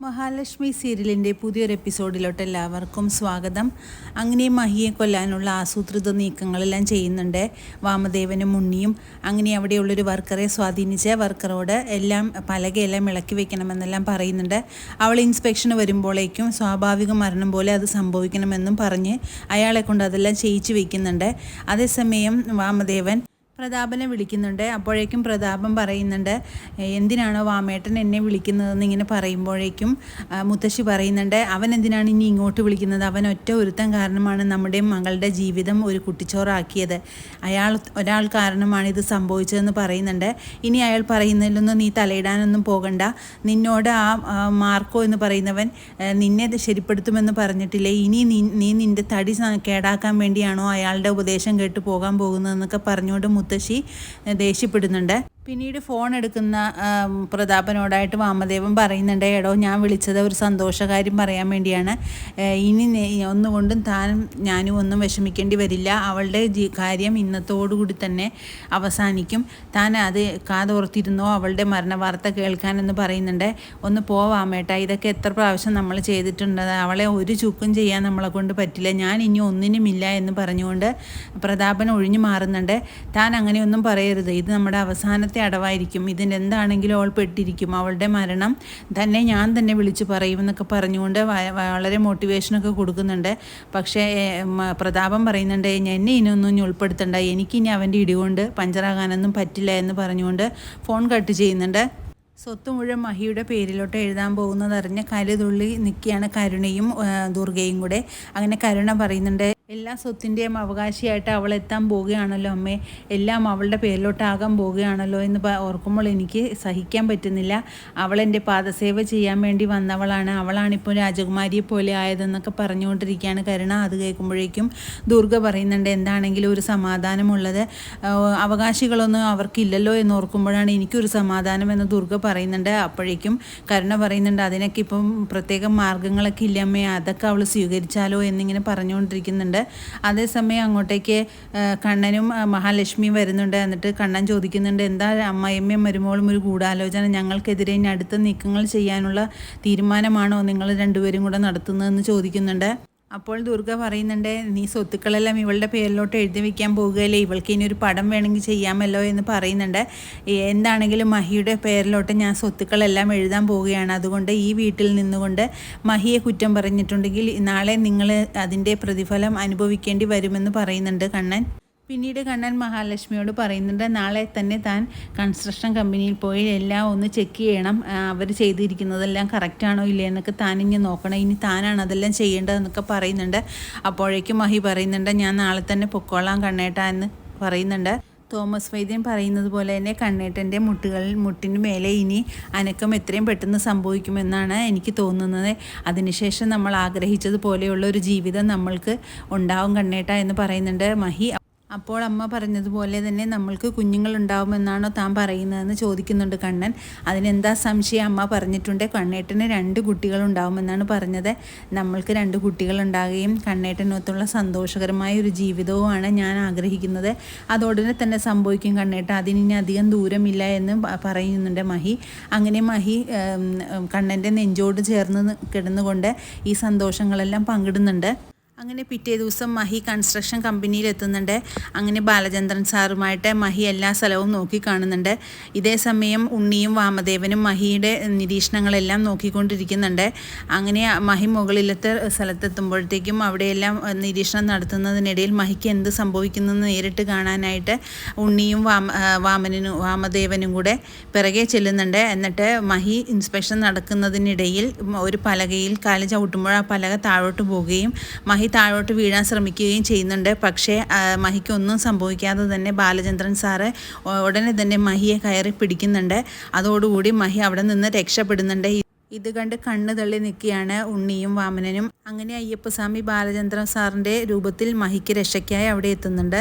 മഹാലക്ഷ്മി സീരിയലിന്റെ പുതിയൊരു എപ്പിസോഡിലോട്ട് എല്ലാവർക്കും സ്വാഗതം. അങ്ങനെ മഹിയെ കൊല്ലാനുള്ള ആസൂത്രിത നീക്കങ്ങളെല്ലാം ചെയ്യുന്നുണ്ട് വാമദേവനും ഉണ്ണിയും. അങ്ങനെ അവിടെയുള്ളൊരു വർക്കറെ സ്വാധീനിച്ച് വർക്കറോട് എല്ലാം പലകയെല്ലാം ഇളക്കി വെക്കണമെന്നെല്ലാം പറയുന്നുണ്ട്. അവൾ ഇൻസ്പെക്ഷന് വരുമ്പോഴേക്കും സ്വാഭാവിക മരണം പോലെ അത് സംഭവിക്കണമെന്നും പറഞ്ഞ് അയാളെ കൊണ്ട് അതെല്ലാം ചെയ്യിച്ചു വെക്കുന്നുണ്ട്. അതേസമയം വാമദേവൻ പ്രതാപനെ വിളിക്കുന്നുണ്ട്. അപ്പോഴേക്കും പ്രതാപൻ പറയുന്നുണ്ട് എന്തിനാണ് വാമേട്ടൻ എന്നെ വിളിക്കുന്നതെന്ന് ഇങ്ങനെ പറയുമ്പോഴേക്കും മുത്തശ്ശി പറയുന്നുണ്ട് അവൻ എന്തിനാണ് ഇനി ഇങ്ങോട്ട് വിളിക്കുന്നത്? അവൻ ഒറ്റ ഒരുത്തൻ കാരണമാണ് നമ്മുടെ മകളുടെ ജീവിതം ഒരു കുട്ടിച്ചോറാക്കിയത്. അയാൾ ഒരാൾ കാരണമാണ് ഇത് സംഭവിച്ചതെന്ന് പറയുന്നുണ്ട്. ഇനി അയാൾ പറയുന്നതിലൊന്നും നീ തലയിടാനൊന്നും പോകണ്ട. നിന്നോട് ആ മാർക്കോ എന്ന് പറയുന്നവൻ നിന്നെ ശരിപ്പെടുത്തുമെന്ന് പറഞ്ഞിട്ടില്ലേ? ഇനി നീ നിന്റെ തടി കേടാക്കാൻ വേണ്ടിയാണോ അയാളുടെ ഉപദേശം കേട്ട് പോകാൻ പോകുന്നതെന്നൊക്കെ പറഞ്ഞുകൊണ്ട് മുത്തശ്ശി ദേഷ്യപ്പെടുന്നുണ്ട്. പിന്നീട് ഫോൺ എടുക്കുന്ന പ്രതാപനോടായിട്ട് വാമദേവൻ പറയുന്നുണ്ട് എടോ ഞാൻ വിളിച്ചത് ഒരു സന്തോഷകാര്യം പറയാൻ വേണ്ടിയാണ്. ഇനി ഒന്നുകൊണ്ടും താനും ഞാനും ഒന്നും വിഷമിക്കേണ്ടി വരില്ല. അവളുടെ കാര്യം ഇന്നത്തോടുകൂടി തന്നെ അവസാനിക്കും. താൻ അത് കാതോർത്തിരുന്നോ? അവളുടെ മരണവാർത്ത കേൾക്കാനെന്ന് പറയുന്നുണ്ട്. ഒന്ന് പോവാമേട്ട ഇതൊക്കെ എത്ര പ്രാവശ്യം നമ്മൾ ചെയ്തിട്ടുണ്ട്. അവളെ ഒരു ചുക്കും ചെയ്യാൻ നമ്മളെ കൊണ്ട് പറ്റില്ല. ഞാൻ ഇനി ഒന്നിനുമില്ല എന്ന് പറഞ്ഞുകൊണ്ട് പ്രതാപൻ ഒഴിഞ്ഞു മാറുന്നുണ്ട്. താൻ അങ്ങനെയൊന്നും പറയരുത്. ഇത് നമ്മുടെ അവസാനത്തെ അടവായിരിക്കും. ഇതിന് എന്താണെങ്കിലും അവൾ പെട്ടിരിക്കും. അവളുടെ മരണം തന്നെ ഞാൻ തന്നെ വിളിച്ചു പറയുമെന്നൊക്കെ പറഞ്ഞുകൊണ്ട് വളരെ മോട്ടിവേഷനൊക്കെ കൊടുക്കുന്നുണ്ട്. പക്ഷേ പ്രതാപം പറയുന്നുണ്ട് എന്നെ ഇനിയൊന്നും ഇനി ഉൾപ്പെടുത്തണ്ട. എനിക്കിനി അവന്റെ ഇടികൊണ്ട് പഞ്ചറാകാനൊന്നും പറ്റില്ല എന്ന് പറഞ്ഞുകൊണ്ട് ഫോൺ കട്ട് ചെയ്യുന്നുണ്ട്. സ്വത്ത് മുഴുവൻ മഹിയുടെ പേരിലോട്ട് എഴുതാൻ പോകുന്നതറിഞ്ഞ് കരുതുള്ളി നിൽക്കുകയാണ് കരുണയും ദുർഗയും കൂടെ. അങ്ങനെ കരുണ പറയുന്നുണ്ട് എല്ലാ സ്വത്തിന്റെയും അവകാശിയായിട്ട് അവൾ എത്താൻ പോവുകയാണല്ലോ അമ്മേ. എല്ലാം അവളുടെ പേരിലോട്ടാകാൻ പോവുകയാണല്ലോ എന്ന് ഓർക്കുമ്പോൾ എനിക്ക് സഹിക്കാൻ പറ്റുന്നില്ല. അവൾ എന്റെ പാദസേവ ചെയ്യാൻ വേണ്ടി വന്നവളാണ്. അവളാണിപ്പോൾ രാജകുമാരിയെ പോലെ ആയതെന്നൊക്കെ പറഞ്ഞുകൊണ്ടിരിക്കുകയാണ് കരുണ. അത് കേൾക്കുമ്പോഴേക്കും ദുർഗ പറയുന്നുണ്ട് എന്താണെങ്കിലും ഒരു സമാധാനമുള്ളത്. അവകാശികളൊന്നും അവർക്കില്ലല്ലോ എന്ന് ഓർക്കുമ്പോഴാണ് എനിക്കൊരു സമാധാനം എന്ന് ദുർഗ പറയുന്നുണ്ട്. അപ്പോഴേക്കും കരുണ പറയുന്നുണ്ട് അതിനൊക്കെ ഇപ്പം പ്രത്യേക മാർഗങ്ങളൊക്കെ ഇല്ല അമ്മേ? അതൊക്കെ അവൾ സ്വീകരിച്ചാലോ? എന്നിങ്ങനെ പറഞ്ഞുകൊണ്ടിരിക്കുന്നുണ്ട്. അതേസമയം അങ്ങോട്ടേക്ക് കണ്ണനും മഹാലക്ഷ്മിയും വരുന്നുണ്ട്. എന്നിട്ട് കണ്ണൻ ചോദിക്കുന്നുണ്ട് എന്താ അമ്മയമ്മയും വരുമ്പോഴും ഒരു ഗൂഢാലോചന? ഞങ്ങൾക്കെതിരെ ഇനി അടുത്ത നീക്കങ്ങൾ ചെയ്യാനുള്ള തീരുമാനമാണോ നിങ്ങൾ രണ്ടുപേരും കൂടെ നടത്തുന്നതെന്ന് ചോദിക്കുന്നുണ്ട്. അപ്പോൾ ദുർഗ പറയുന്നുണ്ട് നീ സ്വത്തുക്കളെല്ലാം ഇവളുടെ പേരിലോട്ട് എഴുതി വെക്കാൻ പോകുകയല്ലേ? ഇവൾക്ക് ഇനി ഒരു പടം വേണമെങ്കിൽ ചെയ്യാമല്ലോ എന്ന് പറയുന്നുണ്ട്. എന്താണെങ്കിലും മഹിയുടെ പേരിലോട്ട് ഞാൻ സ്വത്തുക്കളെല്ലാം എഴുതാൻ പോവുകയാണ്. അതുകൊണ്ട് ഈ വീട്ടിൽ നിന്നുകൊണ്ട് മഹിയെ കുറ്റം പറഞ്ഞിട്ടുണ്ടെങ്കിൽ നാളെ നിങ്ങൾ അതിന്റെ പ്രതിഫലം അനുഭവിക്കേണ്ടി വരുമെന്ന് പറയുന്നുണ്ട് കണ്ണൻ. പിന്നീട് കണ്ണൻ മഹാലക്ഷ്മിയോട് പറയുന്നുണ്ട് നാളെ തന്നെ താൻ കൺസ്ട്രക്ഷൻ കമ്പനിയിൽ പോയി എല്ലാം ഒന്ന് ചെക്ക് ചെയ്യണം. അവർ ചെയ്തിരിക്കുന്നതെല്ലാം കറക്റ്റാണോ ഇല്ലേ എന്നൊക്കെ താൻ ഇനി നോക്കണം. ഇനി താനാണ് അതെല്ലാം ചെയ്യേണ്ടതെന്നൊക്കെ പറയുന്നുണ്ട്. അപ്പോഴേക്കും മഹി പറയുന്നുണ്ട് ഞാൻ നാളെ തന്നെ പൊക്കോളാം കണ്ണേട്ട എന്ന് പറയുന്നുണ്ട്. തോമസ് വൈദ്യൻ പറയുന്നത് പോലെ തന്നെ കണ്ണേട്ടന്റെ മുട്ടുകളിൽ മുട്ടിന് മേലെ ഇനി അനക്കം എത്രയും പെട്ടെന്ന് സംഭവിക്കുമെന്നാണ് എനിക്ക് തോന്നുന്നത്. അതിനുശേഷം നമ്മൾ ആഗ്രഹിച്ചതുപോലെയുള്ള ഒരു ജീവിതം നമ്മൾക്ക് ഉണ്ടാവും കണ്ണേട്ട എന്ന് പറയുന്നുണ്ട് മഹി. അപ്പോൾ അമ്മ പറഞ്ഞതുപോലെ തന്നെ നമ്മൾക്ക് കുഞ്ഞുങ്ങൾ ഉണ്ടാവുമെന്നാണോ താൻ പറയുന്നതെന്ന് ചോദിക്കുന്നുണ്ട് കണ്ണൻ. അതിനെന്താ സംശയം? അമ്മ പറഞ്ഞിട്ടുണ്ട് കണ്ണേട്ടന് രണ്ട് കുട്ടികൾ ഉണ്ടാവുമെന്നാണ് പറഞ്ഞത്. നമ്മൾക്ക് രണ്ട് കുട്ടികൾ ഉണ്ടാകുകയും കണ്ണേട്ടനൊത്തുള്ള സന്തോഷകരമായ ഒരു ജീവിതവുമാണ് ഞാൻ ആഗ്രഹിക്കുന്നത്. അതോടനെ തന്നെ സംഭവിക്കും കണ്ണേട്ട. അതിനി അധികം ദൂരമില്ല എന്ന് പറയുന്നുണ്ട് മഹി. അങ്ങനെ മഹി കണ്ണന്റെ നെഞ്ചോട് ചേർന്ന് കിടന്നുകൊണ്ട് ഈ സന്തോഷങ്ങളെല്ലാം പങ്കിടുന്നുണ്ട്. അങ്ങനെ പിറ്റേ ദിവസം മഹി കൺസ്ട്രക്ഷൻ കമ്പനിയിൽ എത്തുന്നുണ്ട് അങ്ങനെ ബാലചന്ദ്രൻ സാറുമായിട്ട് മഹി എല്ലാ സ്ഥലവും നോക്കി കാണുന്നുണ്ട് ഇതേ സമയം ഉണ്ണിയും വാമദേവനും മഹിയുടെ നിരീക്ഷണങ്ങളെല്ലാം നോക്കിക്കൊണ്ടിരിക്കുന്നുണ്ട്. അങ്ങനെ മഹി മുകളിലത്തെ സ്ഥലത്തെത്തുമ്പോഴത്തേക്കും അവിടെയെല്ലാം നിരീക്ഷണം നടത്തുന്നതിനിടയിൽ മഹിക്ക് എന്ത് സംഭവിക്കുന്നു നേരിട്ട് കാണാനായിട്ട് ഉണ്ണിയും വാമ വാമനും വാമദേവനും കൂടെ പിറകെ ചെല്ലുന്നുണ്ട്. എന്നിട്ട് മഹി ഇൻസ്പെക്ഷൻ നടക്കുന്നതിനിടയിൽ ഒരു പലകയിൽ കാൽ ചവിട്ടുമ്പോൾ ആ പലക താഴോട്ട് പോവുകയും മഹി താഴോട്ട് വീഴാൻ ശ്രമിക്കുകയും ചെയ്യുന്നുണ്ട്. പക്ഷേ മഹിക്കൊന്നും സംഭവിക്കാതെ തന്നെ ബാലചന്ദ്രൻ സാറ് ഉടനെ തന്നെ മഹിയെ കയറി പിടിക്കുന്നുണ്ട്. അതോടുകൂടി മഹി അവിടെ നിന്ന് രക്ഷപ്പെടുന്നുണ്ട്. ഇത് കണ്ട് കണ്ണ് തള്ളി നിൽക്കുകയാണ് ഉണ്ണിയും വാമനനും. അങ്ങനെ അയ്യപ്പസ്വാമി ബാലചന്ദ്രൻ സാറിന്റെ രൂപത്തിൽ മഹിക്ക് രക്ഷയ്ക്കായി അവിടെ എത്തുന്നുണ്ട്.